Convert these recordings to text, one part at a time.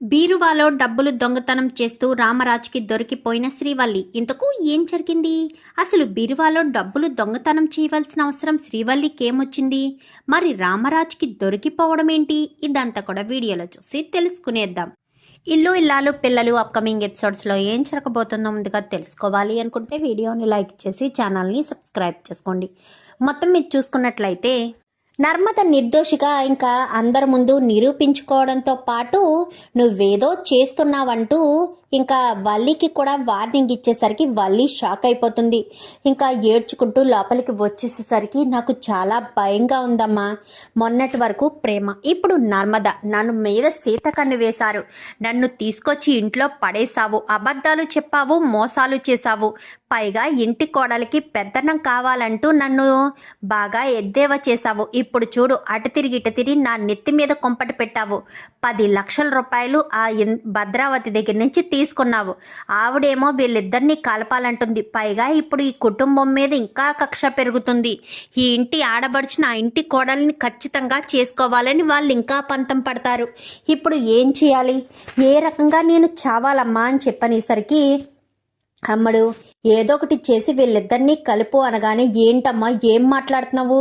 బీరువాలో డబ్బులు దొంగతనం చేస్తూ రామరాజ్కి దొరికిపోయిన శ్రీవల్లి. ఇంతకు ఏం జరిగింది? అసలు బీరువాలో డబ్బులు దొంగతనం చేయవలసిన అవసరం శ్రీవల్లికి ఏమొచ్చింది మరి రామరాజ్కి దొరికిపోవడం ఏంటి ఇదంతా కూడా వీడియోలో చూసి తెలుసుకునేద్దాం. ఇల్లు ఇల్లాలు పిల్లలు అప్కమింగ్ ఎపిసోడ్స్లో ఏం జరగబోతుందో ముందుగా తెలుసుకోవాలి అనుకుంటే వీడియోని లైక్ చేసి ఛానల్ని సబ్స్క్రైబ్ చేసుకోండి. మొత్తం మీరు చూసుకున్నట్లయితే నర్మద నిర్దోషిగా ఇంకా అందరి ముందు నిరూపించుకోవడంతో పాటు నువ్వేదో చేస్తున్నావంటూ ఇంకా వల్లికి కూడా వార్నింగ్ ఇచ్చేసరికి వల్లి షాక్ అయిపోతుంది. ఇంకా ఏడ్చుకుంటూ లోపలికి వచ్చేసేసరికి నాకు చాలా భయంగా ఉందమ్మా. మొన్నటి వరకు ప్రేమ ఇప్పుడు నర్మద నన్ను మీద సీతకన్ను వేశారు. నన్ను తీసుకొచ్చి ఇంట్లో పడేశావు. అబద్ధాలు చెప్పావు మోసాలు చేశావు. పైగా ఇంటి కోడలికి పెద్దనం కావాలంటూ నన్ను బాగా ఎద్దేవా చేశావు. ఇప్పుడు చూడు అటు తిరిగి ఇటు తిరిగి నా నెత్తి మీద కొంపటి పెట్టావు. పది లక్షల రూపాయలు ఆ భద్రావతి దగ్గర నుంచి తీసుకున్నావు. ఆవిడేమో వీళ్ళిద్దరినీ కలపాలంటుంది. పైగా ఇప్పుడు ఈ కుటుంబం మీద ఇంకా కక్ష పెరుగుతుంది. ఈ ఇంటి ఆడబడిచిన ఆ ఇంటి కోడల్ని ఖచ్చితంగా చేసుకోవాలని వాళ్ళు ఇంకా పంతం పడతారు. ఇప్పుడు ఏం చేయాలి? ఏ రకంగా నేను చావాలమ్మా అని చెప్పనేసరికి అమ్మడు ఏదో ఒకటి చేసి వీళ్ళిద్దరినీ కలుపు అనగానే ఏంటమ్మా ఏం మాట్లాడుతున్నావు?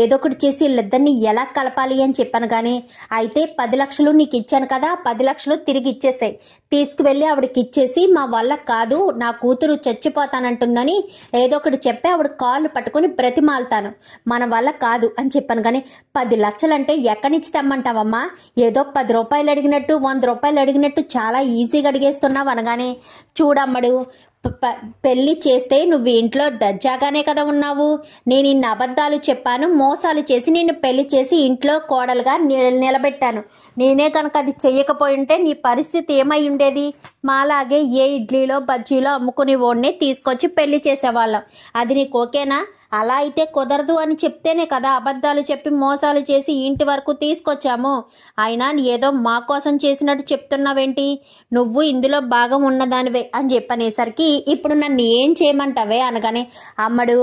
ఏదో ఒకటి చేసి వీళ్ళిద్దరినీ ఎలా కలపాలి అని చెప్పాను కానీ అయితే పది లక్షలు నీకు ఇచ్చాను కదా పది లక్షలు తిరిగి ఇచ్చేసాయి. తీసుకువెళ్ళి ఆవిడకి ఇచ్చేసి మా వల్ల కాదు నా కూతురు చచ్చిపోతానంటుందని ఏదో ఒకటి చెప్పి ఆవిడ కాళ్ళు పట్టుకొని బ్రతిమాలుతాను. మన వల్ల కాదు అని చెప్పాను కానీ పది లక్షలంటే ఎక్కడి నుంచి తెమ్మంటావమ్మా? ఏదో పది రూపాయలు అడిగినట్టు వంద రూపాయలు అడిగినట్టు చాలా ఈజీగా అడిగేస్తున్నావు అనగానే చూడమ్మడు పెళ్ళి చేస్తే నువ్వు ఇంట్లో దర్జాగానే కదా ఉన్నావు. నేను ఇన్ని అబద్ధాలు చెప్పాను మోసాలు చేసి నిన్ను పెళ్ళి చేసి ఇంట్లో కోడలుగా నిలబెట్టాను. నేనే కనుక అది చెయ్యకపోయి ఉంటే నీ పరిస్థితి ఏమై ఉండేది? మాలాగే ఏ ఇడ్లీలో బజ్జీలో అమ్ముకునే వాడిని తీసుకొచ్చి పెళ్ళి చేసేవాళ్ళం. అది నీకు ఓకేనా? అలా అయితే కుదరదు అని చెప్తేనే కదా అబద్ధాలు చెప్పి మోసాలు చేసి ఇంటి వరకు తీసుకొచ్చాము. అయినా ఏదో మా కోసం చేసినట్టు చెప్తున్నావేంటి? నువ్వు ఇందులో భాగం ఉన్నదానివే అని చెప్పనేసరికి ఇప్పుడు నన్ను ఏం చేయమంటావే అనగానే అమ్మడు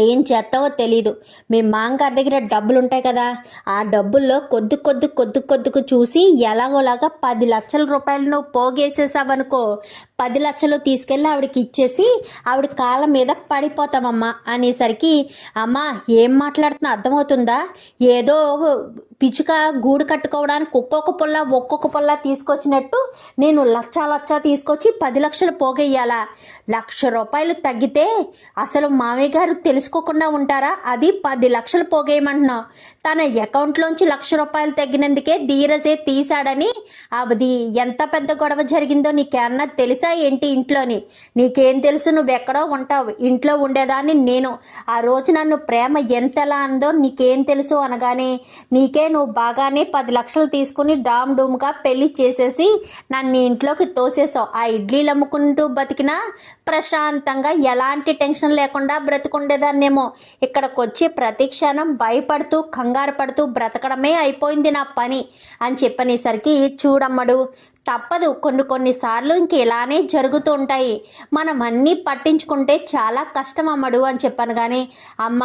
ఏం చేస్తావో తెలీదు. మీ మాంగార్ దగ్గర డబ్బులు ఉంటాయి కదా ఆ డబ్బుల్లో కొద్ది కొద్ది కొద్ది కొద్దుకు చూసి ఎలాగోలాగా పది లక్షల రూపాయలు నువ్వు పోగేసేసావనుకో పది లక్షలు తీసుకెళ్ళి ఆవిడకి ఇచ్చేసి ఆవిడ కాళ్ళ మీద పడిపోతామమ్మా అనేసరికి అమ్మా ఏం మాట్లాడుతున్నా? అర్థమవుతుందా? ఏదో పిచ్చుక గూడు కట్టుకోవడానికి ఒక్కొక్క పుల్ల ఒక్కొక్క పుల్ల తీసుకొచ్చినట్టు నేను లక్ష లక్ష తీసుకొచ్చి పది లక్షలు పోగేయాలా లక్ష రూపాయలు తగ్గితే అసలు మామయ్య గారు తెలుసుకోకుండా ఉంటారా? అది పది లక్షలు పోగేయమంటున్నాం. తన అకౌంట్లోంచి లక్ష రూపాయలు తగ్గినందుకే ధీరజే తీశాడని అది ఎంత పెద్ద గొడవ జరిగిందో నీకేమన్నా తెలుసా ఏంటి ఇంట్లోని? నీకేం తెలుసు నువ్వెక్కడో ఉంటావు ఇంట్లో ఉండేదాన్ని నేను. ఆ రోజు నన్ను ప్రేమ ఎంతలా అందో నీకేం తెలుసు అనగానే నీకే నువ్వు బాగానే పది లక్షలు తీసుకుని డామ్ డూమ్గా పెళ్ళి చేసేసి నన్ను ఇంట్లోకి తోసేసావు. ఆ ఇడ్లీలు అమ్ముకుంటూ బతికినా ప్రశాంతంగా ఎలాంటి టెన్షన్ లేకుండా బ్రతుకుండేదాన్నేమో. ఇక్కడికి వచ్చి ప్రతి క్షణం భయపడుతూ కంగారు పడుతూ బ్రతకడమే అయిపోయింది నా పని అని చెప్పనేసరికి చూడమ్మడు. తప్పదు. కొన్ని కొన్నిసార్లు ఇంక ఇలానే జరుగుతూ ఉంటాయి. మనం అన్నీ పట్టించుకుంటే చాలా కష్టం అమ్మడు అని చెప్పాను కానీ అమ్మ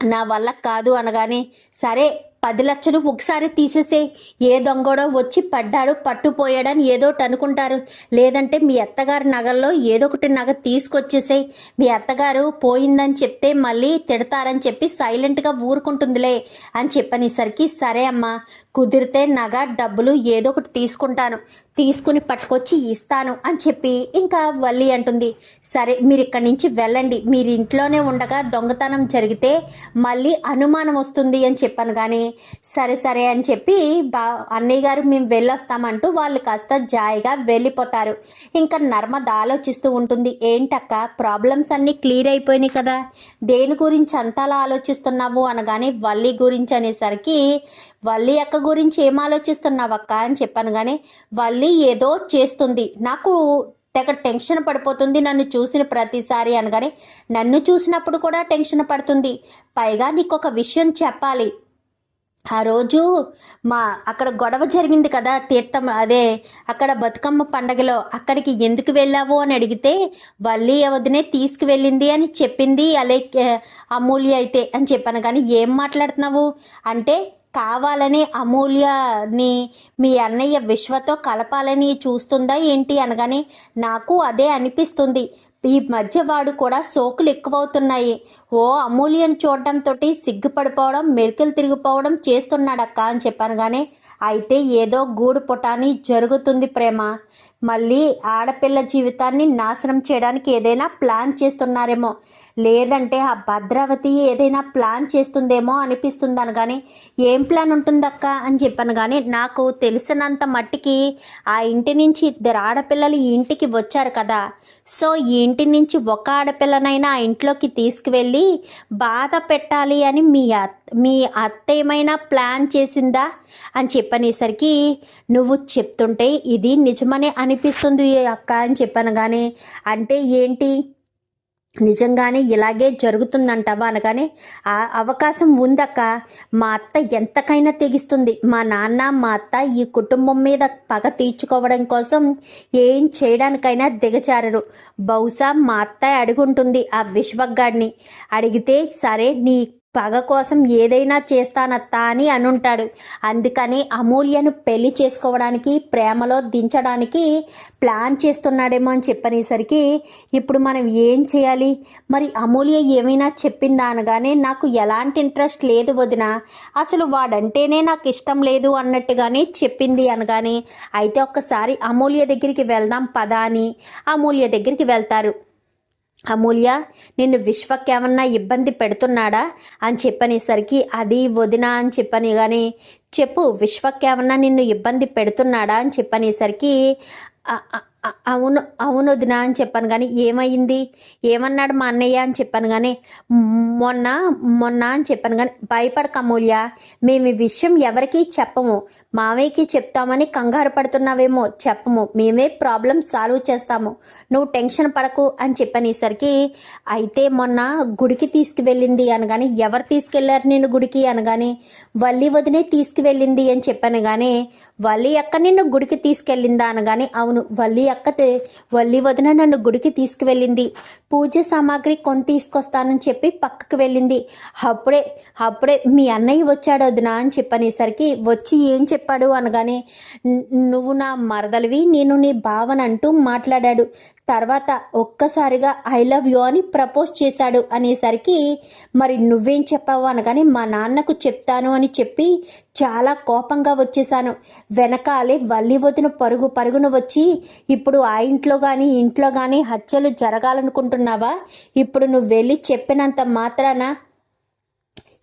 నా వల్ల కాదు అనగానే సరే పది లక్షలు ఒకసారి తీసేసే. ఏ దొంగడో వచ్చి పడ్డాడు పట్టుపోయాడని ఏదో ఒకటి అనుకుంటారు. లేదంటే మీ అత్తగారి నగల్లో ఏదో ఒకటి నగ తీసుకొచ్చేసేయ్ మీ అత్తగారు పోయిందని చెప్తే మళ్ళీ తిడతారని చెప్పి సైలెంట్గా ఊరుకుంటుందిలే అని చెప్పనేసరికి సరే అమ్మా కుదిరితే నగ డబ్బులు ఏదో ఒకటి తీసుకుంటాను. తీసుకుని పట్టుకొచ్చి ఇస్తాను అని చెప్పి ఇంకా వల్లి అంటుంది. సరే మీరు ఇక్కడి నుంచి వెళ్ళండి. మీరు ఇంట్లోనే ఉండగా దొంగతనం జరిగితే మళ్ళీ అనుమానం వస్తుంది అని చెప్పాను కానీ సరే సరే అని చెప్పి బా అన్నయ్య గారు మేము వెళ్ళొస్తామంటూ వాళ్ళు కాస్త జాయిగా వెళ్ళిపోతారు. ఇంకా నర్మద ఆలోచిస్తూ ఉంటుంది. ఏంటక్క ప్రాబ్లమ్స్ అన్నీ క్లియర్ అయిపోయినాయి కదా. దేని గురించి అంతలా ఆలోచిస్తున్నావు అనగానే వల్లి గురించి అనేసరికి వల్లి అక్క గురించి ఏం ఆలోచిస్తున్నావు అక్క అని చెప్పాను కానీ వల్లి ఏదో చేస్తుంది. నాకు తెగ టెన్షన్ పడిపోతుంది నన్ను చూసిన ప్రతిసారి అనగానే నన్ను చూసినప్పుడు కూడా టెన్షన్ పడుతుంది. పైగా నీకు ఒక విషయం చెప్పాలి. ఆ రోజు మా అక్కడ గొడవ జరిగింది కదా తీర్థం అదే అక్కడ బతుకమ్మ పండగలో అక్కడికి ఎందుకు వెళ్ళావు అని అడిగితే వల్లి వదినే తీసుకువెళ్ళింది అని చెప్పింది అలే అమూల్య అయితే అని చెప్పాను. కానీ ఏం మాట్లాడుతున్నావు? అంటే కావాలని అమూల్యని మీ అన్నయ్య విశ్వతో కలపాలని చూస్తుందా ఏంటి అనగానే నాకు అదే అనిపిస్తుంది. ఈ మధ్య వాడు కూడా సోకులు ఎక్కువవుతున్నాయి. ఓ అమూల్యను చూడడంతో సిగ్గుపడిపోవడం మెలికలు తిరిగిపోవడం చేస్తున్నాడక్క అని చెప్పాను కానీ అయితే ఏదో గూడు పుటాని జరుగుతుంది ప్రేమ. మళ్ళీ ఆడపిల్ల జీవితాన్ని నాశనం చేయడానికి ఏదైనా ప్లాన్ చేస్తున్నారేమో. లేదంటే ఆ భద్రావతి ఏదైనా ప్లాన్ చేస్తుందేమో అనిపిస్తుంది అనగానే ఏం ప్లాన్ ఉంటుందక్క అని చెప్పాను కానీ నాకు తెలిసినంత మట్టికి ఆ ఇంటి నుంచి ఇద్దరు ఆడపిల్లలు ఈ ఇంటికి వచ్చారు కదా. సో ఈ ఇంటి నుంచి ఒక ఆడపిల్లనైనా ఆ ఇంట్లోకి తీసుకువెళ్ళి బాధ పెట్టాలి అని మీ అత్ మీ అత్త ఏమైనా ప్లాన్ చేసిందా అని చెప్పనేసరికి నువ్వు చెప్తుంటే ఇది నిజమనే అనిపిస్తుంది అక్క అని చెప్పాను కానీ అంటే ఏంటి? నిజంగానే ఇలాగే జరుగుతుందంటావా అనగానే ఆ అవకాశం ఉందక్క. మా అత్త ఎంతకైనా తెగిస్తుంది. మా నాన్న మా అత్త ఈ కుటుంబం మీద పగ తీర్చుకోవడం కోసం ఏం చేయడానికైనా దిగజారరు. బహుశా మా అత్త అడుగుంటుంది ఆ విశ్వగాడిని. అడిగితే సరే నీ పగ కోసం ఏదైనా చేస్తానత్తా అని అనుంటాడు. అందుకని అమూల్యను పెళ్ళి చేసుకోవడానికి ప్రేమలో దించడానికి ప్లాన్ చేస్తున్నాడేమో అని చెప్పనేసరికి ఇప్పుడు మనం ఏం చేయాలి? మరి అమూల్య ఏమైనా చెప్పిందా అనగానే నాకు ఎలాంటి ఇంట్రెస్ట్ లేదు వదిన. అసలు వాడంటేనే నాకు ఇష్టం లేదు అన్నట్టుగానే చెప్పింది అనగానే అయితే ఒక్కసారి అమూల్య దగ్గరికి వెళ్దాం పదా అని. అమూల్య దగ్గరికి వెళ్తారు. అమూల్య నిన్ను విశ్వక్ ఏమన్నా ఇబ్బంది పెడుతున్నాడా? అని చెప్పనేసరికి అది వదినా అని చెప్పని కానీ చెప్పు విశ్వక్ ఏమన్నా నిన్ను ఇబ్బంది పెడుతున్నాడా? అని చెప్పనేసరికి అవును అవును వదినా అని చెప్పాను కానీ ఏమైంది? ఏమన్నాడు మా అన్నయ్య అని చెప్పాను కానీ మొన్న మొన్న అని చెప్పాను కానీ భయపడక అమూల్య. మేము ఈ విషయం ఎవరికీ చెప్పము. మామయ్యకి చెప్తామని కంగారు పడుతున్నావేమో చెప్పము. మేమే ప్రాబ్లం సాల్వ్ చేస్తాము. నువ్వు టెన్షన్ పడకు అని చెప్పనేసరికి అయితే మొన్న గుడికి తీసుకువెళ్ళింది అనగానే ఎవరు తీసుకెళ్ళారు నేను గుడికి? అనగానే వల్లి వదినే తీసుకువెళ్ళింది అని చెప్పాను కానీ వల్లి అక్క నిన్ను గుడికి తీసుకెళ్ళిందా అనగానే అవును వల్లి అక్క వల్లి వదిన నన్ను గుడికి తీసుకువెళ్ళింది. పూజ సామాగ్రి కొని తీసుకొస్తానని చెప్పి పక్కకు వెళ్ళింది. అప్పుడే అప్పుడే మీ అన్నయ్య వచ్చాడు వదినా అని చెప్పనేసరికి వచ్చి ఏం చెప్పాడు? అనగానే "ను- నువ్వు నా మరదలివి నేను నీ భావన అంటూ మాట్లాడాడు. తర్వాత ఒక్కసారిగా ఐ లవ్ యూ అని ప్రపోజ్ చేశాడు అనేసరికి మరి నువ్వేం చెప్పావు అనగానే మా నాన్నకు చెప్తాను అని చెప్పి చాలా కోపంగా వచ్చేసాను వెనకాలే వల్లి వదిన పరుగు పరుగున వచ్చి ఇప్పుడు ఆ ఇంట్లో కానీ ఇంట్లో కానీ హత్యలు జరగాలనుకుంటున్నావా? ఇప్పుడు నువ్వు వెళ్ళి చెప్పినంత మాత్రాన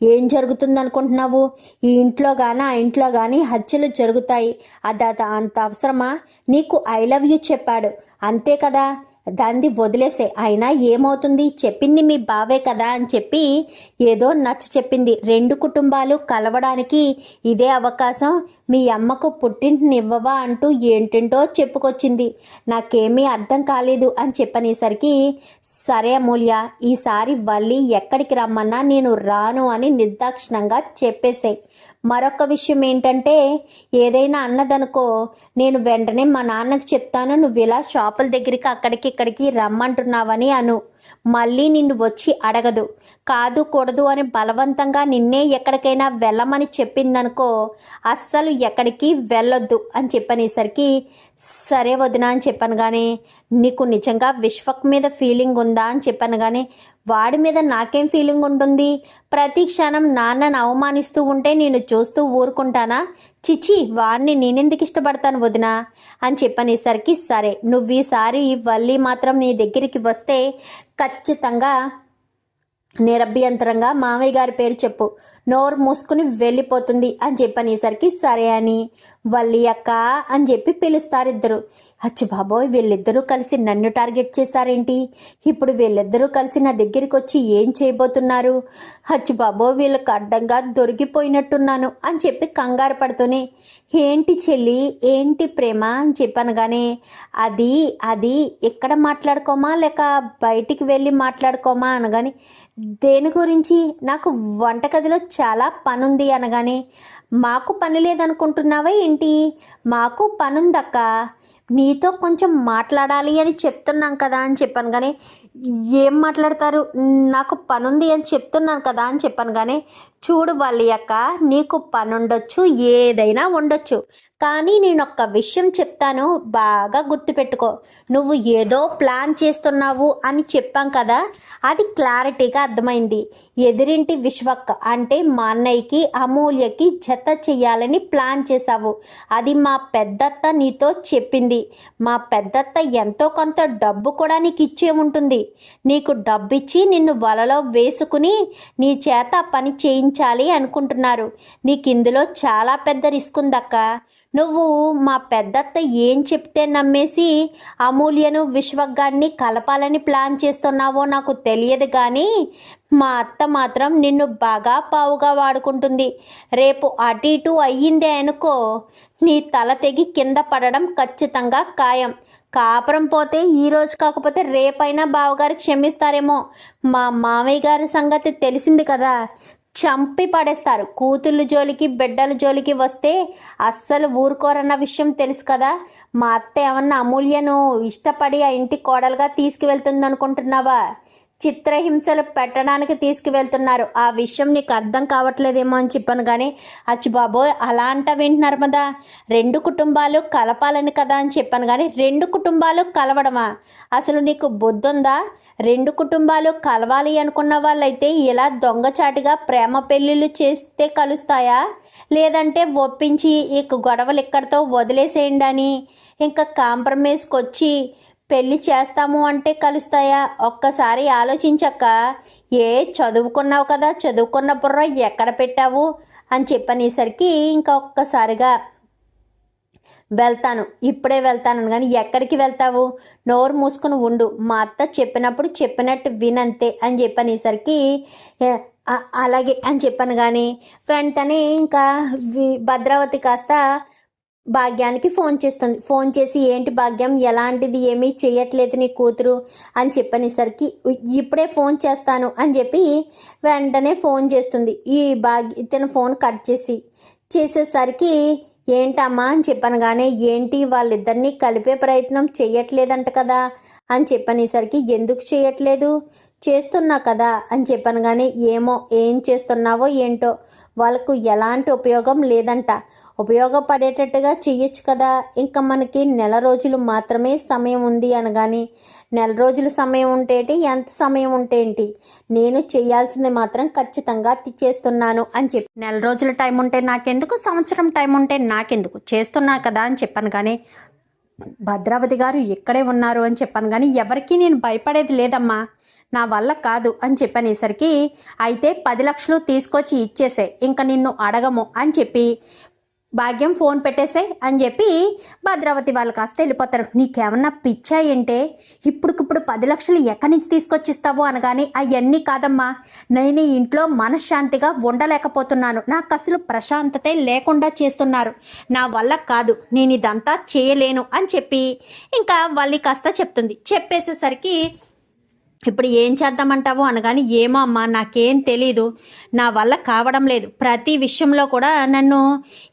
ఏం జరుగుతుంది అనుకుంటున్నావు ఈ ఇంట్లో కానీ ఆ ఇంట్లో కానీ హత్యలు జరుగుతాయి. అది అంత అవసరమా? నీకు ఐ లవ్ యూ చెప్పాడు. అంతే కదా? దాన్ని వదిలేసే. అయినా ఏమవుతుంది? చెప్పింది మీ బావే కదా అని చెప్పి ఏదో నచ్చ చెప్పింది. రెండు కుటుంబాలు కలవడానికి ఇదే అవకాశం. మీ అమ్మకు పుట్టింటిని ఇవ్వవా అంటూ ఏంటంటో చెప్పుకొచ్చింది. నాకేమీ అర్థం కాలేదు అని చెప్పనేసరికి సరే అమూల్య ఈసారి వల్లి ఎక్కడికి రమ్మన్నా నేను రాను అని నిర్దాక్షిణంగా చెప్పేసాయి. మరొక విషయం ఏంటంటే ఏదైనా అన్నదనుకో నేను వెంటనే మా నాన్నకు చెప్తాను నువ్వు ఇలా షాపుల దగ్గరికి అక్కడికి ఇక్కడికి రమ్మంటున్నావని అను. మళ్ళీ నిన్ను వచ్చి అడగదు. కాదు కూడదు అని బలవంతంగా నిన్నే ఎక్కడికైనా వెళ్ళమని చెప్పిందనుకో అస్సలు ఎక్కడికి వెళ్ళొద్దు అని చెప్పనేసరికి సరే వదినా అని చెప్పాను కానీ నీకు నిజంగా విశ్వక్ మీద ఫీలింగ్ ఉందా అని చెప్పాను కానీ వాడి మీద నాకేం ఫీలింగ్ ఉంటుంది? ప్రతి క్షణం నాన్నను అవమానిస్తూ ఉంటే నేను చూస్తూ ఊరుకుంటానా? చిచి వాడిని నేనెందుకు ఇష్టపడతాను వదినా? అని చెప్పనేసరికి సరే నువ్వు ఈసారి వల్లి మాత్రం నీ దగ్గరికి వస్తే ఖచ్చితంగా నిరభ్యంతరంగా మామయ్య గారి పేరు చెప్పు. నోరు మూసుకుని వెళ్ళిపోతుంది అని చెప్పనేసరికి సరే అని వల్లి అక్క అని చెప్పి పిలుస్తారు ఇద్దరు అచ్చి బాబోయ్ వీళ్ళిద్దరూ కలిసి నన్ను టార్గెట్ చేశారేంటి? ఇప్పుడు వీళ్ళిద్దరూ కలిసి నా దగ్గరికి వచ్చి ఏం చేయబోతున్నారు? అచ్చి బాబోయ్ వీళ్ళకి అడ్డంగా దొరికిపోయినట్టున్నాను అని చెప్పి కంగారు పడుతూనే ఏంటి చెల్లి ఏంటి ప్రేమ? అని చెప్పనగానే అది అది ఎక్కడ మాట్లాడుకోమా? లేక బయటికి వెళ్ళి మాట్లాడుకోమా? అనగాని దేని గురించి? నాకు వంటగదిలో చాలా పనుంది అనగానే మాకు పని లేదనుకుంటున్నావా ఏంటి? మాకు పనుందక్క? నీతో కొంచెం మాట్లాడాలి అని చెప్తున్నాం కదా అని చెప్పాను కానీ ఏం మాట్లాడతారు? నాకు పనుంది అని చెప్తున్నాను కదా అని చెప్పాను కానీ చూడు వాళ్ళ నీకు పనుండొచ్చు ఏదైనా ఉండొచ్చు. కానీ నేను ఒక్క విషయం చెప్తాను బాగా గుర్తుపెట్టుకో. నువ్వు ఏదో ప్లాన్ చేస్తున్నావు అని చెప్పాం కదా అది క్లారిటీగా అర్థమైంది. ఎదిరింటి విశ్వక్క అంటే మా అన్నయ్యకి అమూల్యకి జత చెయ్యాలని ప్లాన్ చేశావు. అది మా పెద్దత్త నీతో చెప్పింది. మా పెద్దత్త ఎంతో కొంత డబ్బు కూడా నీకు ఇచ్చే ఉంటుంది. నీకు డబ్బిచ్చి నిన్ను వలలో వేసుకుని నీ చేత పని చేయించు చేయించాలి అనుకుంటున్నారు. నీకు ఇందులో చాలా పెద్ద రిస్క్ ఉందక్క నువ్వు మా పెద్దత్త ఏం చెప్తే నమ్మేసి అమూల్యను విశ్వగాడిని కలపాలని ప్లాన్ చేస్తున్నావో నాకు తెలియదు కానీ మా అత్త మాత్రం నిన్ను బాగా పావుగా వాడుకుంటుంది. రేపు అటు ఇటు అయ్యిందే అనుకో నీ తల తెగి కింద పడడం ఖచ్చితంగా ఖాయం. కాపురం పోతే ఈ రోజు కాకపోతే రేపైనా బావగారు క్షమిస్తారేమో. మా మామయ్య గారి సంగతి తెలిసింది కదా. చంపి పడేస్తారు. కూతుళ్ళు జోలికి బిడ్డల జోలికి వస్తే అస్సలు ఊరుకోరన్న విషయం తెలుసు కదా. మా అత్త ఏమన్నా అమూల్యను ఇష్టపడి ఆ ఇంటి కోడలుగా తీసుకువెళ్తుంది అనుకుంటున్నావా చిత్రహింసలు పెట్టడానికి తీసుకువెళ్తున్నారు. ఆ విషయం నీకు అర్థం కావట్లేదేమో అని చెప్పాను కానీ అచ్చు బాబోయ్ అంట వింటున్నారు కదా రెండు కుటుంబాలు కలపాలని కదా అని చెప్పాను కానీ రెండు కుటుంబాలు కలవడమా? అసలు నీకు బుద్ధుందా? రెండు కుటుంబాలు కలవాలి అనుకున్న వాళ్ళైతే ఇలా దొంగచాటుగా ప్రేమ పెళ్ళిళ్ళు చేస్తే కలుస్తాయా? లేదంటే ఒప్పించి ఇక గొడవలు ఇక్కడితో వదిలేసేయండి అని ఇంకా కాంప్రమైజ్కి వచ్చి పెళ్ళి చేస్తాము అంటే కలుస్తాయా? ఒక్కసారి ఆలోచించక్క. ఏ చదువుకున్నావు కదా చదువుకున్న బుర్ర ఎక్కడ పెట్టావు? అని చెప్పనేసరికి ఇంకా ఒక్కసారిగా వెళ్తాను. ఇప్పుడే వెళ్తాను కానీ ఎక్కడికి వెళ్తావు? నోరు మూసుకుని ఉండు. మా అత్త చెప్పినప్పుడు చెప్పినట్టు వినంతే అని చెప్పనేసరికి అలాగే అని చెప్పాను. కానీ వెంటనే ఇంకా భద్రావతి కాస్త భాగ్యానికి ఫోన్ చేస్తుంది. ఫోన్ చేసి ఏంటి భాగ్యం? ఎలాంటిది? ఏమీ చేయట్లేదు నీ కూతురు అని చెప్పనేసరికి ఇప్పుడే ఫోన్ చేస్తాను అని చెప్పి వెంటనే ఫోన్ చేస్తుంది. ఈ భాగ్య ఇతను ఫోన్ కట్ చేసి చేసేసరికి ఏంటమ్మా అని చెప్పనగానే ఏంటి వాళ్ళిద్దరినీ కలిపే ప్రయత్నం చెయ్యట్లేదంట కదా అని చెప్పనేసరికి ఎందుకు చేయట్లేదు చేస్తున్నా కదా అని చెప్పనగానే ఏమో ఏం చేస్తున్నావో ఏంటో వాళ్ళకు ఎలాంటి ఉపయోగం లేదంట. ఉపయోగపడేటట్టుగా చేయొచ్చు కదా. ఇంకా మనకి నెల రోజులు మాత్రమే సమయం ఉంది అనగాని నెల రోజులు సమయం ఉంటేటి ఎంత సమయం ఉంటేంటి నేను చేయాల్సింది మాత్రం ఖచ్చితంగా చేస్తున్నాను అని చెప్పి. నెల రోజుల టైం ఉంటే నాకెందుకు? సంవత్సరం టైం ఉంటే నాకెందుకు? చేస్తున్నా కదా అని చెప్పాను కానీ భద్రావతి గారు ఇక్కడే ఉన్నారు అని చెప్పాను కానీ ఎవరికీ నేను భయపడేది లేదమ్మా. నా వల్ల కాదు అని చెప్పనేసరికి అయితే పది లక్షలు తీసుకొచ్చి ఇచ్చేసే ఇంకా నిన్ను అడగము అని చెప్పి భాగ్యం ఫోన్ పెట్టేసాయి అని చెప్పి భద్రావతి వాళ్ళు కాస్త వెళ్ళిపోతారు. నీకేమన్నా పిచ్చా ఏంటే? ఇప్పుడుకిప్పుడు పది లక్షలు ఎక్కడి నుంచి తీసుకొచ్చిస్తావు అనగానే అవన్నీ కాదమ్మా. నేను ఇంట్లో మనశ్శాంతిగా ఉండలేకపోతున్నాను. నాకు అసలు ప్రశాంతతే లేకుండా చేస్తున్నారు. నా వల్ల కాదు. నేను ఇదంతా చేయలేను అని చెప్పి ఇంకా వాళ్ళి కాస్త చెప్తుంది. చెప్పేసేసరికి ఇప్పుడు ఏం చేద్దామంటావు అనగాని ఏమో అమ్మా నాకేం తెలీదు. నా వల్ల కావడం లేదు. ప్రతి విషయంలో కూడా నన్ను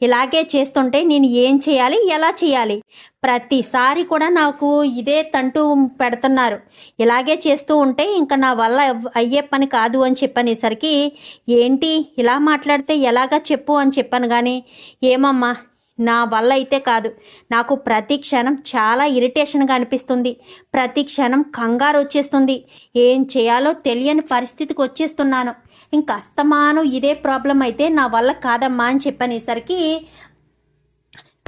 ఇలాగే చేస్తుంటే నేను ఏం చేయాలి ఎలా చేయాలి? ప్రతిసారి కూడా నాకు ఇదే తంటూ పెడుతున్నారు. ఇలాగే చేస్తూ ఉంటే ఇంకా నా వల్ల అయ్యే పని కాదు అని చెప్పనేసరికి ఏంటి ఇలా మాట్లాడితే ఎలాగా చెప్పు అని చెప్పాను కానీ ఏమమ్మా నా వల్ల అయితే కాదు. నాకు ప్రతి క్షణం చాలా ఇరిటేషన్గా అనిపిస్తుంది. ప్రతి క్షణం కంగారు వచ్చేస్తుంది. ఏం చేయాలో తెలియని పరిస్థితికి వచ్చేస్తున్నాను. ఇంక అస్తమానం ఇదే ప్రాబ్లం అయితే నా వల్ల కాదమ్మా అని చెప్పనేసరికి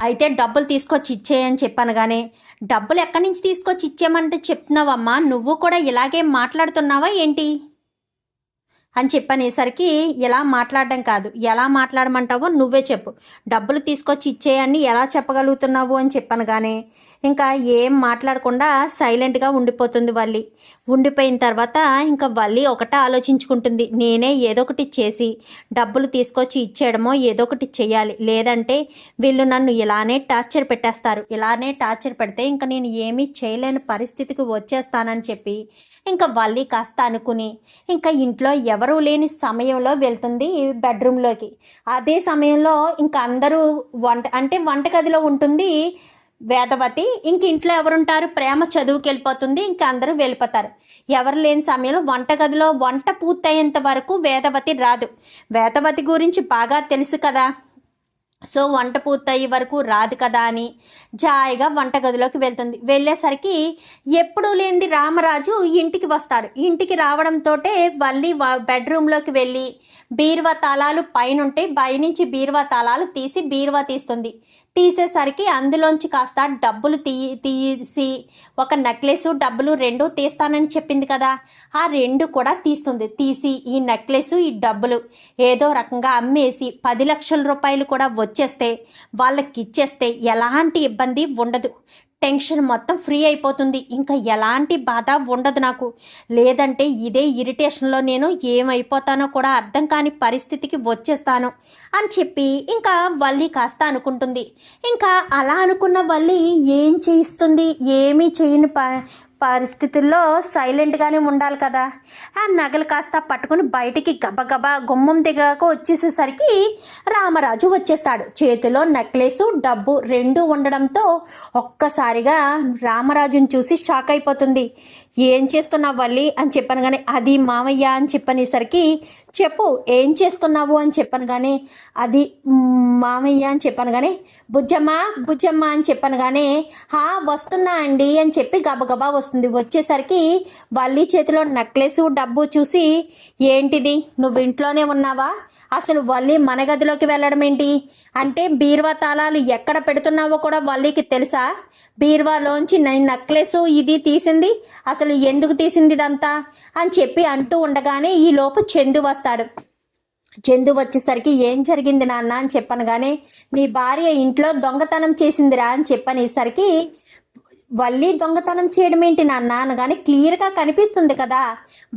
అయితే డబ్బులు తీసుకొచ్చి ఇచ్చేయని చెప్పాను కానీ డబ్బులు ఎక్కడి నుంచి తీసుకొచ్చి ఇచ్చేయమంటే చెప్తున్నావమ్మా? నువ్వు కూడా ఇలాగే మాట్లాడుతున్నావా ఏంటి? అని చెప్పనేసరికి ఎలా మాట్లాడడం కాదు. ఎలా మాట్లాడమంటావో నువ్వే చెప్పు. డబ్బులు తీసుకొచ్చి ఇచ్చేయని ఎలా చెప్పగలుగుతున్నావు అని చెప్పాను కానీ ఇంకా ఏం మాట్లాడకుండా సైలెంట్గా ఉండిపోతుంది వల్లి. ఉండిపోయిన తర్వాత ఇంకా వల్లి ఒకటే ఆలోచించుకుంటుంది. నేనే ఏదో ఒకటి చేసి డబ్బులు తీసుకొచ్చి ఇచ్చేయడమో ఏదో ఒకటి చేయాలి. లేదంటే వీళ్ళు నన్ను ఇలానే టార్చర్ పెట్టేస్తారు. ఇలానే టార్చర్ పెడితే ఇంకా నేను ఏమీ చేయలేని పరిస్థితికి వచ్చేస్తానని చెప్పి ఇంకా వల్లి కాస్త అనుకుని ఇంకా ఇంట్లో ఎవరూ లేని సమయంలో వెళ్తుంది బెడ్రూమ్లోకి. అదే సమయంలో ఇంకా అందరూ వంట అంటే వంటగదిలో ఉంటుంది వేదవతి ఇంక ఇంట్లో ఎవరుంటారు? ప్రేమ చదువుకి వెళ్ళిపోతుంది ఇంక అందరూ వెళ్ళిపోతారు. ఎవరు లేని సమయంలో వంటగదిలో వంట పూర్తయ్యేంత వరకు వేదవతి రాదు. వేదవతి గురించి బాగా తెలుసు కదా. సో వంట పూర్తయ్యే వరకు రాదు కదా అని జాయిగా వంటగదిలోకి వెళ్తుంది. వెళ్ళేసరికి ఎప్పుడూ లేనిది రామరాజు ఇంటికి వస్తాడు. ఇంటికి రావడంతో వల్లి బెడ్రూమ్లోకి వెళ్ళి బీరువా తాళాలు పైన ఉంటే పైనుంచి బీరువా తాళాలు తీసి బీరువా తీస్తుంది. తీసేసరికి అందులోంచి కాస్త డబ్బులు తీ తీసి ఒక నెక్లెస్ డబ్బులు రెండు తీస్తానని చెప్పింది కదా. ఆ రెండు కూడా తీస్తుంది. తీసి ఈ నెక్లెస్ ఈ డబ్బులు ఏదో రకంగా అమ్మేసి పది లక్షల రూపాయలు కూడా వచ్చేస్తే వాళ్ళకి ఇచ్చేస్తే ఎలాంటి ఇబ్బంది ఉండదు. టెన్షన్ మొత్తం ఫ్రీ అయిపోతుంది. ఇంకా ఎలాంటి బాధ ఉండదు నాకు. లేదంటే ఇదే ఇరిటేషన్లో నేను ఏమైపోతానో కూడా అర్థం కాని పరిస్థితికి వచ్చేస్తాను అని చెప్పి ఇంకా వల్లి కాస్త అనుకుంటుంది. ఇంకా అలా అనుకున్న వల్లి ఏం చేయిస్తుంది? ఏమీ చేయని ప పరిస్థితుల్లో సైలెంట్గానే ఉండాలి కదా. ఆ నగలు కాస్త పట్టుకుని బయటికి గబగబా గుమ్మం దిగాక వచ్చేసేసరికి రామరాజు వచ్చేస్తాడు. చేతిలో నెక్లెస్ డబ్బు రెండు ఉండడంతో ఒక్కసారిగా రామరాజుని చూసి షాక్ అయిపోతుంది. ఏం చేస్తున్నావు వల్లి? అని చెప్పాను కానీ అది మామయ్య అని చెప్పనేసరికి చెప్పు ఏం చేస్తున్నావు? అని చెప్పాను కానీ అది మామయ్య అని చెప్పాను కానీ బుజ్జమ్మ బుజ్జమ్మ అని చెప్పాను కానీ హా వస్తున్నా అండి అని చెప్పి గబగబా వస్తుంది. వచ్చేసరికి వల్లి చేతిలో నెక్లెస్ డబ్బు చూసి ఏంటిది? నువ్వు ఇంట్లోనే ఉన్నావా? అసలు వల్లి మన గదిలోకి వెళ్ళడం ఏంటి? అంటే బీరువా తాళాలు ఎక్కడ పెడుతున్నావో కూడా వల్లికి తెలుసా? బీరువాలోంచి నక్లెస్ నెక్లెస్ ఇది తీసింది అసలు ఎందుకు తీసింది ఇదంతా? అని చెప్పి అంటూ ఉండగానే ఈ లోపు చందు వస్తాడు. చందు వచ్చేసరికి ఏం జరిగింది నాన్న? అని చెప్పను కానీ నీ భార్య ఇంట్లో దొంగతనం చేసిందిరా అని చెప్పనేసరికి వల్లి దొంగతనం చేయడం ఏంటి నాన్న అనగానే క్లియర్గా కనిపిస్తుంది కదా.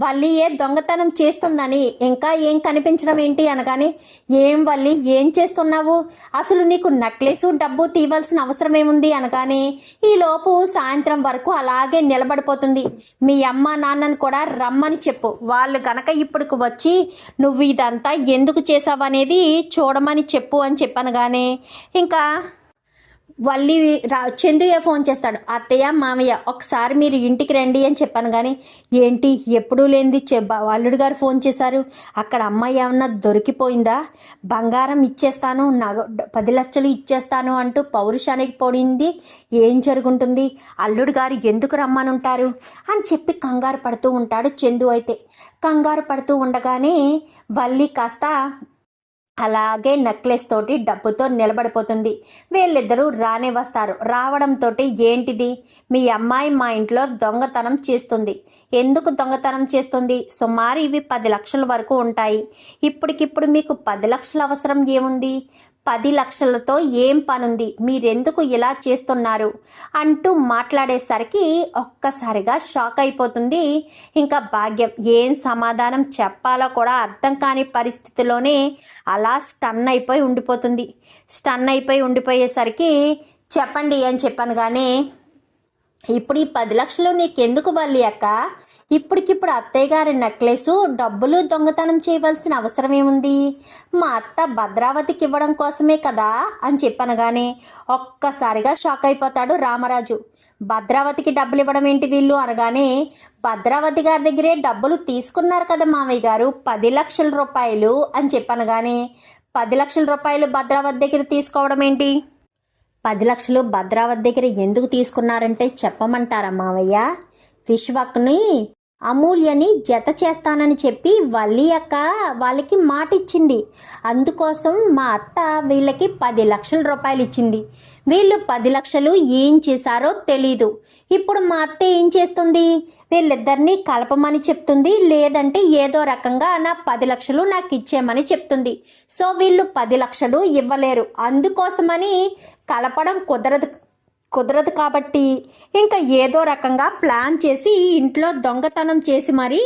వల్లి ఏ దొంగతనం చేస్తుందని ఇంకా ఏం కనిపించడం ఏంటి అనగానే ఏం వల్లి ఏం చేస్తున్నావు? అసలు నీకు నెక్లెస్ డబ్బు తీవాల్సిన అవసరం ఏముంది? అనగానే ఈ లోపు సాయంత్రం వరకు అలాగే నిలబడిపోతుంది. మీ అమ్మ నాన్నని కూడా రమ్మని చెప్పు. వాళ్ళు గనక ఇప్పటికి వచ్చి నువ్వు ఇదంతా ఎందుకు చేసావనేది చూడమని చెప్పు అని చెప్పనగానే ఇంకా వల్లి రా చందుయ్య ఫోన్ చేస్తాడు. అత్తయ్య మామయ్య ఒకసారి మీరు ఇంటికి రండి అని చెప్పాను కానీ ఏంటి ఎప్పుడూ లేనిది చె అల్లుడు గారు ఫోన్ చేశారు. అక్కడ అమ్మాయి ఏమన్నా దొరికిపోయిందా? బంగారం ఇచ్చేస్తాను నగ పది లక్షలు ఇచ్చేస్తాను అంటూ పౌరుషానికి పోయింది. ఏం జరుగుంటుంది? అల్లుడు గారు ఎందుకు రమ్మనుంటారు? అని చెప్పి కంగారు పడుతూ ఉంటాడు చందు అయితే. కంగారు పడుతూ ఉండగానే వల్లి కాస్త అలాగే నెక్లెస్ తోటి డబ్బుతో నిలబడిపోతుంది. వీళ్ళిద్దరూ రానే వస్తారు. రావడంతో ఏంటిది? మీ అమ్మాయి మా ఇంట్లో దొంగతనం చేస్తుంది. ఎందుకు దొంగతనం చేస్తుంది? సుమారు ఇవి పది లక్షల వరకు ఉంటాయి. ఇప్పటికిప్పుడు మీకు పది లక్షల అవసరం ఏముంది? పది లక్షలతో ఏం పనుంది? మీరెందుకు ఇలా చేస్తున్నారు? అంటూ మాట్లాడేసరికి ఒక్కసారిగా షాక్ అయిపోతుంది. ఇంకా భాగ్యం ఏం సమాధానం చెప్పాలో కూడా అర్థం కాని పరిస్థితిలోనే అలా స్టన్ అయిపోయి ఉండిపోతుంది. స్టన్ అయిపోయి ఉండిపోయేసరికి చెప్పండి అని చెప్పాను కానీ ఇప్పుడు ఈ పది లక్షలు నీకెందుకు బల్లి అక్క? ఇప్పటికిప్పుడు అత్తయ్య గారి నెక్లెస్ డబ్బులు దొంగతనం చేయవలసిన అవసరం ఏముంది మా అత్త భద్రావతికి ఇవ్వడం కోసమే కదా అని చెప్పనగానే ఒక్కసారిగా షాక్ అయిపోతాడు రామరాజు. భద్రావతికి డబ్బులు ఇవ్వడం ఏంటి వీళ్ళు అనగానే భద్రావతి గారి దగ్గరే డబ్బులు తీసుకున్నారు కదా మామయ్య గారు పది లక్షల రూపాయలు అని చెప్పనగానే పది లక్షల రూపాయలు భద్రావతి దగ్గర తీసుకోవడం ఏంటి? పది లక్షలు భద్రావతి దగ్గర ఎందుకు తీసుకున్నారంటే చెప్పమంటారా మావయ్య విశ్వక్ని అమూల్యని జత చేస్తానని చెప్పి వల్లి అక్క వాళ్ళకి మాట ఇచ్చింది అందుకోసం మా అత్త వీళ్ళకి పది లక్షల రూపాయలు ఇచ్చింది. వీళ్ళు పది లక్షలు ఏం చేశారో తెలీదు. ఇప్పుడు మా అత్త ఏం చేస్తుంది? వీళ్ళిద్దరినీ కలపమని చెప్తుంది. లేదంటే ఏదో రకంగా నా పది లక్షలు నాకు ఇచ్చేయమని చెప్తుంది. సో వీళ్ళు పది లక్షలు ఇవ్వలేరు. అందుకోసమని కలపడం కుదరదు కుదరదు కాబట్టి ఇంకా ఏదో రకంగా ప్లాన్ చేసి ఇంట్లో దొంగతనం చేసి మరీ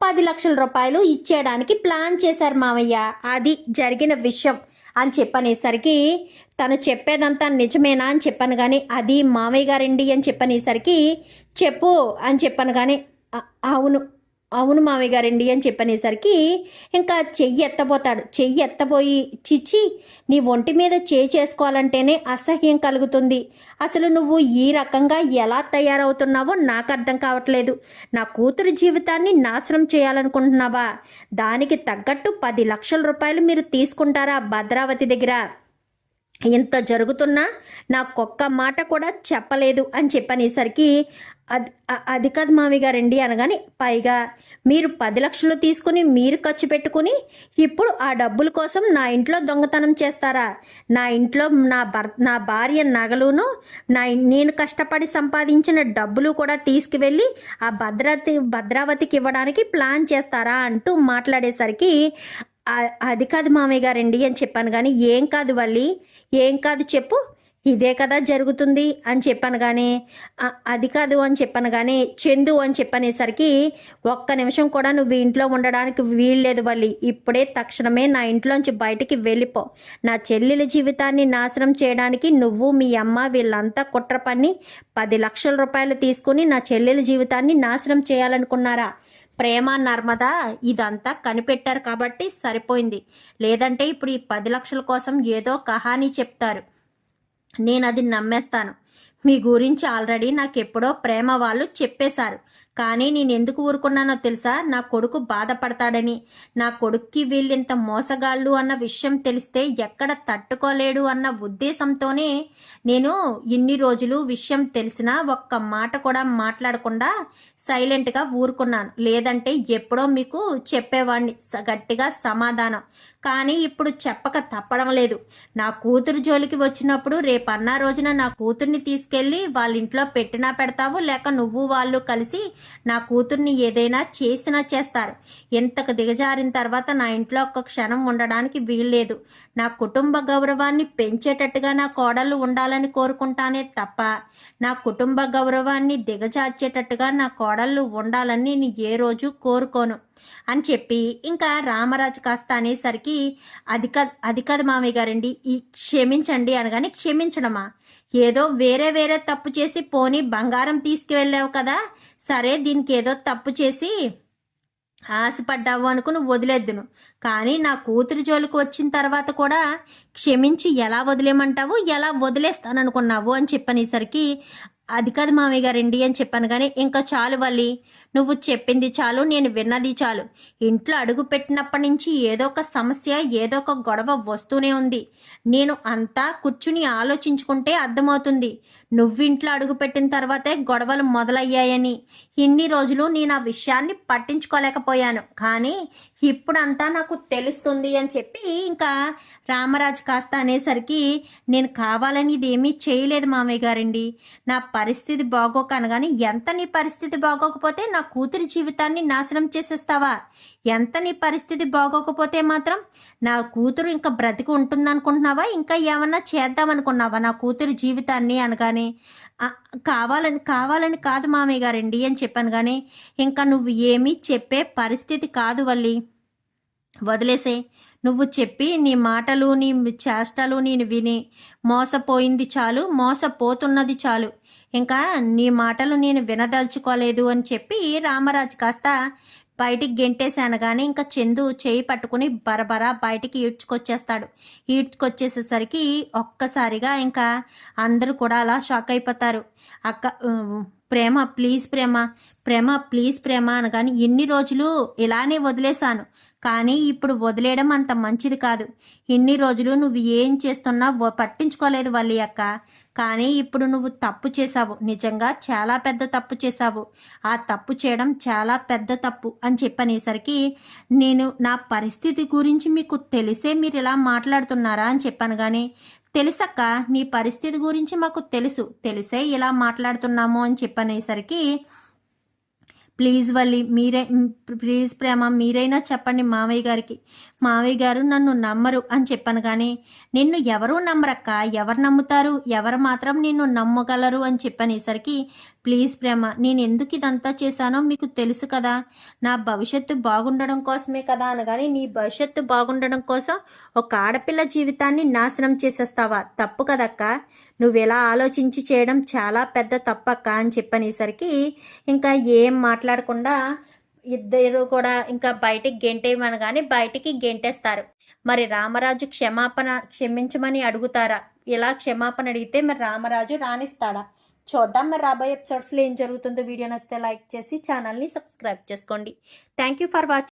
పది లక్షల రూపాయలు ఇచ్చేయడానికి ప్లాన్ చేశారు మామయ్య అది జరిగిన విషయం అని చెప్పనేసరికి తను చెప్పేదంతా నిజమేనా అని చెప్పాను కానీ అది మామయ్య గారండి అని చెప్పనేసరికి చెప్పు అని చెప్పాను కానీ అవును. అవును మామయ్య గారండి అని చెప్పనేసరికి ఇంకా చెయ్యి ఎత్తబోతాడు. చెయ్యి ఎత్తబోయి చిచ్చి నీ ఒంటి మీద చేయి చేసుకోవాలంటేనే అసహ్యం కలుగుతుంది. అసలు నువ్వు ఈ రకంగా ఎలా తయారవుతున్నావో నాకు అర్థం కావట్లేదు. నా కూతురు జీవితాన్ని నాశనం చేయాలనుకుంటున్నావా? దానికి తగ్గట్టు పది లక్షల రూపాయలు మీరు తీసుకుంటారా భద్రావతి దగ్గర? ఇంత జరుగుతున్నా నాకొక్క మాట కూడా చెప్పలేదు అని చెప్పనేసరికి అది అది కాదు మామి గారండి అనగానే పైగా మీరు పది లక్షలు తీసుకుని మీరు ఖర్చు పెట్టుకుని ఇప్పుడు ఆ డబ్బుల కోసం నా ఇంట్లో దొంగతనం చేస్తారా? నా ఇంట్లో నా భర్ నా భార్య నగలును నా నేను కష్టపడి సంపాదించిన డబ్బులు కూడా తీసుకువెళ్ళి ఆ భద్రావతి భద్రావతికి ఇవ్వడానికి ప్లాన్ చేస్తారా అంటూ మాట్లాడేసరికి అది కాదు మామయ్య గారండి అని చెప్పాను కానీ ఏం కాదు వల్లి ఏం కాదు చెప్పు ఇదే కదా జరుగుతుంది అని చెప్పాను కానీ అది కాదు అని చెప్పాను కానీ చందు అని చెప్పనేసరికి ఒక్క నిమిషం కూడా నువ్వు ఇంట్లో ఉండడానికి వీల్లేదు వల్లి. ఇప్పుడే తక్షణమే నా ఇంట్లోంచి బయటికి వెళ్ళిపో. నా చెల్లెల జీవితాన్ని నాశనం చేయడానికి నువ్వు మీ అమ్మ వీళ్ళంతా కుట్ర పన్ని పది లక్షల రూపాయలు తీసుకుని నా చెల్లెల జీవితాన్ని నాశనం చేయాలనుకున్నారా? ప్రేమ నర్మద ఇదంతా కనిపెట్టారు కాబట్టి సరిపోయింది. లేదంటే ఇప్పుడు ఈ పది లక్షల కోసం ఏదో కహానీ చెప్తారు. నేను అది నమ్మేస్తాను. మీ గురించి ఆల్రెడీ నాకు ఎప్పుడో ప్రేమ వాళ్ళు చెప్పేశారు. కానీ నేను ఎందుకు ఊరుకున్నానో తెలుసా? నా కొడుకు బాధపడతాడని. నా కొడుక్కి వీళ్ళింత మోసగాళ్ళు అన్న విషయం తెలిస్తే ఎక్కడ తట్టుకోలేడు అన్న ఉద్దేశంతోనే నేను ఇన్ని రోజులు విషయం తెలిసినా ఒక్క మాట కూడా మాట్లాడకుండా సైలెంట్గా ఊరుకున్నాను. లేదంటే ఎప్పుడో మీకు చెప్పేవాడిని స- గట్టిగా సమాధానం. కానీ ఇప్పుడు చెప్పక తప్పడం లేదు. నా కూతురు జోలికి వచ్చినప్పుడు రేపన్నా రోజున నా కూతుర్ని తీసుకెళ్ళి వాళ్ళ ఇంట్లో పెట్టినా పెడతావు లేక నువ్వు వాళ్ళు కలిసి నా కూతుర్ని ఏదైనా చేసినా చేస్తారు. ఇంతకు దిగజారిన తర్వాత నా ఇంట్లో ఒక్క క్షణం ఉండడానికి వీల్లేదు. నా కుటుంబ గౌరవాన్ని పెంచేటట్టుగా నా కోడళ్ళు ఉండాలని కోరుకుంటానే తప్ప నా కుటుంబ గౌరవాన్ని దిగజార్చేటట్టుగా నా కోడళ్ళు ఉండాలని నేను ఏ రోజు కోరుకోను అని చెప్పి ఇంకా రామరాజు కాస్త అనేసరికి అది కాదు అది కాదు మామయ్య గారండి ఈ క్షమించండి అనగానే క్షమించడమా? ఏదో వేరే వేరే తప్పు చేసి పోనీ బంగారం తీసుకువెళ్ళావు కదా సరే దీనికి ఏదో తప్పు చేసి ఆశపడ్డావు అనుకుని వదిలేద్దును. కానీ నా కూతురు జోలికి వచ్చిన తర్వాత కూడా క్షమించి ఎలా వదిలేమంటావు ఎలా వదిలేస్తాననుకున్నావు అని చెప్పనేసరికి అది కాదు మామయ్య గారండి అని చెప్పాను. కానీ ఇంకా చాలు వల్లి నువ్వు చెప్పింది చాలు నేను విన్నది చాలు. ఇంట్లో అడుగు పెట్టినప్పటి నుంచి ఏదో ఒక సమస్య ఏదో ఒక గొడవ వస్తూనే ఉంది. నేను అంతా కూర్చుని ఆలోచించుకుంటే అర్థమవుతుంది. నువ్వు ఇంట్లో తర్వాతే గొడవలు మొదలయ్యాయని. ఇన్ని రోజులు నేను ఆ విషయాన్ని పట్టించుకోలేకపోయాను. కానీ ఇప్పుడంతా నాకు తెలుస్తుంది అని చెప్పి ఇంకా రామరాజు కాస్త అనేసరికి నేను కావాలని ఇదేమీ చేయలేదు మామయ్య గారండి. నా పరిస్థితి బాగోకనగానే ఎంత నీ పరిస్థితి బాగోకపోతే నా కూతురి జీవితాన్ని నాశనం చేసేస్తావా? ఎంత నీ పరిస్థితి బాగోకపోతే మాత్రం నా కూతురు ఇంకా బ్రతికి ఉంటుందనుకుంటున్నావా ఇంకా ఏమన్నా చేద్దామనుకున్నావా నా కూతురి జీవితాన్ని అనగానే? కావాలని కావాలని కాదు మామయ్య గారండి అని చెప్పాను కానీ ఇంకా నువ్వు ఏమీ చెప్పే పరిస్థితి కాదు వల్లి. వదిలేసే నువ్వు చెప్పి నీ మాటలు నీ చేష్టలు నేను విని మోసపోయింది చాలు మోసపోతున్నది చాలు. ఇంకా నీ మాటలు నేను వినదలుచుకోలేదు అని చెప్పి రామరాజు కాస్త బయటికి గెంటేశాను కానీ ఇంకా చందు చేయి పట్టుకుని బరబరా బయటికి ఈడ్చుకొచ్చేస్తాడు. ఈడ్చుకొచ్చేసేసరికి ఒక్కసారిగా ఇంకా అందరూ కూడా అలా షాక్ అయిపోతారు. అక్క ప్రేమ ప్లీజ్ ప్రేమ ప్రేమ ప్లీజ్ ప్రేమ అనగాని ఎన్ని రోజులు ఇలానే వదిలేశాను. కానీ ఇప్పుడు వదిలేయడం అంత మంచిది కాదు. ఇన్ని రోజులు నువ్వు ఏం చేస్తున్నా పట్టించుకోలేదు వల్లి అక్క. కానీ ఇప్పుడు నువ్వు తప్పు చేశావు. నిజంగా చాలా పెద్ద తప్పు చేశావు. ఆ తప్పు చేయడం చాలా పెద్ద తప్పు అని చెప్పనేసరికి నేను నా పరిస్థితి గురించి మీకు తెలిసే మీరు ఇలా మాట్లాడుతున్నారా అని చెప్పాను కానీ తెలుసక్క నీ పరిస్థితి గురించి మాకు తెలుసు. తెలిసే ఇలా మాట్లాడుతున్నాము అని చెప్పనేసరికి ప్లీజ్ వల్లి మీరే ప్లీజ్ ప్రేమ మీరైనా చెప్పండి మావయ్య గారికి. మావయ్య గారు నన్ను నమ్మరు అని చెప్పాను కానీ నిన్ను ఎవరూ నమ్మరక్క? ఎవరు నమ్ముతారు? ఎవరు మాత్రం నిన్ను నమ్మగలరు అని చెప్పనేసరికి ప్లీజ్ ప్రేమ నేను ఎందుకు ఇదంతా చేశానో మీకు తెలుసు కదా. నా భవిష్యత్తు బాగుండడం కోసమే కదా అనగానే నీ భవిష్యత్తు బాగుండడం కోసం ఒక ఆడపిల్ల జీవితాన్ని నాశనం చేసేస్తావా? తప్పు కదక్క. నువ్వు ఎలా ఆలోచించి చేయడం చాలా పెద్ద తప్పక్క అని చెప్పనేసరికి ఇంకా ఏం మాట్లాడకుండా ఇద్దరు కూడా ఇంకా బయటికి గెంటేయమనగానే బయటికి గెంటేస్తారు. మరి రామరాజు క్షమాపణ క్షమించమని అడుగుతారా? ఇలా క్షమాపణ అడిగితే మరి రామరాజు రాణిస్తాడా? చూద్దాం. మరి రాబోయే ఎపిసోడ్స్లో ఏం జరుగుతుందో వీడియో నచ్చితే లైక్ చేసి ఛానల్ని సబ్స్క్రైబ్ చేసుకోండి. Thank you for watching